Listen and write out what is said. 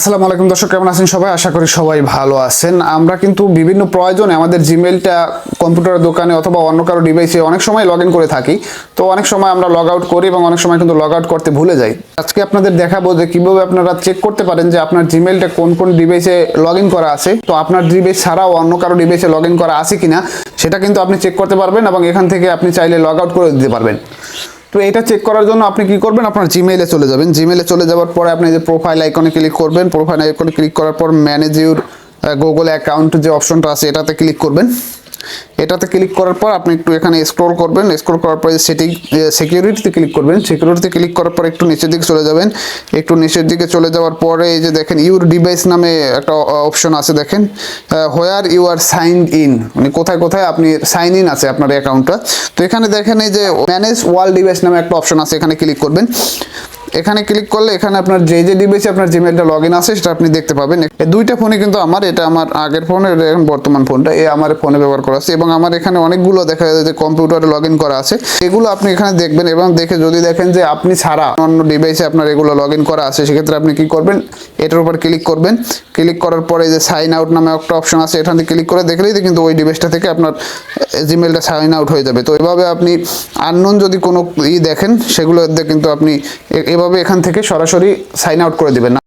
আসসালামু আলাইকুম। দর্শক, কেমন আছেন সবাই? আশা করি সবাই ভালো আছেন। আমরা কিন্তু বিভিন্ন প্রয়োজনে আমাদের জিমেলটা কম্পিউটারের দোকানে অথবা অন্য কারও ডিভাইসে অনেক সময় লগ করে থাকি। তো অনেক সময় আমরা লগ আউট করি এবং অনেক সময় কিন্তু লগ আউট করতে ভুলে যাই। আজকে আপনাদের দেখাবো যে কীভাবে আপনারা চেক করতে পারেন যে আপনার জিমেলটা কোন কোন ডিভাইসে লগ করা আছে। তো আপনার ডিভাইস ছাড়াও অন্য কারও ডিভাইসে লগ করা আছে কিনা, সেটা কিন্তু আপনি চেক করতে পারবেন এবং এখান থেকে আপনি চাইলে লগ আউট করে দিতে পারবেন। তো এটা চেক করার জন্য আপনি কি করবেন? আপনার জিমেইলে চলে যাবেন। জিমেইলে চলে যাওয়ার পরে আপনি যে প্রোফাইল আইকনে ক্লিক করবেন। প্রোফাইল আইকনে ক্লিক করার পর ম্যানেজ ইউর গুগল অ্যাকাউন্ট যে অপশনটা আছে, এটাতে ক্লিক করবেন। এটাতে ক্লিক করার পর আপনি একটু এখানে স্ক্রল করবেন স্ক্রল করার পরে সেটিং সিকিউরিটিতে ক্লিক করবেন। সিকিউরিটিতে ক্লিক করার পর একটু নিচের দিকে চলে যাবেন। একটু নিচের দিকে চলে যাওয়ার পরে এই যে দেখেন ইউর ডিভাইস নামে একটা অপশন আছে দেখেন। Where you are sign in মানে কোথায় কোথায় আপনি সাইন ইন আছে আপনার অ্যাকাউন্টটা তো এখানে দেখেন এই যে ম্যানেজ ওয়াল ডিভাইস নামে একটা অপশন আছে, এখানে ক্লিক করবেন। এখানে ক্লিক করলে এখানে আপনার যে যে ডিভাইসে আপনার জিমেলটা লগ ইন আছে, সেটা আপনি দেখতে পাবেন। দুইটা ফোনে কিন্তু আমার, এটা আমার আগের ফোন এখন বর্তমান ফোনটা এই আমার ফোনে ব্যবহার করা আছে এবং আমার এখানে অনেকগুলো দেখা যায় যে কম্পিউটারে লগ ইন করা আছে। এগুলো আপনি এখানে দেখবেন এবং দেখে যদি দেখেন যে আপনি ছাড়া অন্য ডিভাইসে আপনার এগুলো লগ ইন করা আছে, সেক্ষেত্রে আপনি কি করবেন? এটার উপর ক্লিক করবেন। ক্লিক করার পরে যে সাইন আউট নামে একটা অপশন আছে, এখানে ক্লিক করে দেখলেই কিন্তু ওই ডিভাইসটা থেকে আপনার জিমেলটা সাইন আউট হয়ে যাবে। তো এভাবে আপনি আননোন যদি কোনো ই দেখেন সেগুলো কিন্তু আপনি এ- এভাবে এখান থেকে সরাসরি সাইন আউট করে দিবেন।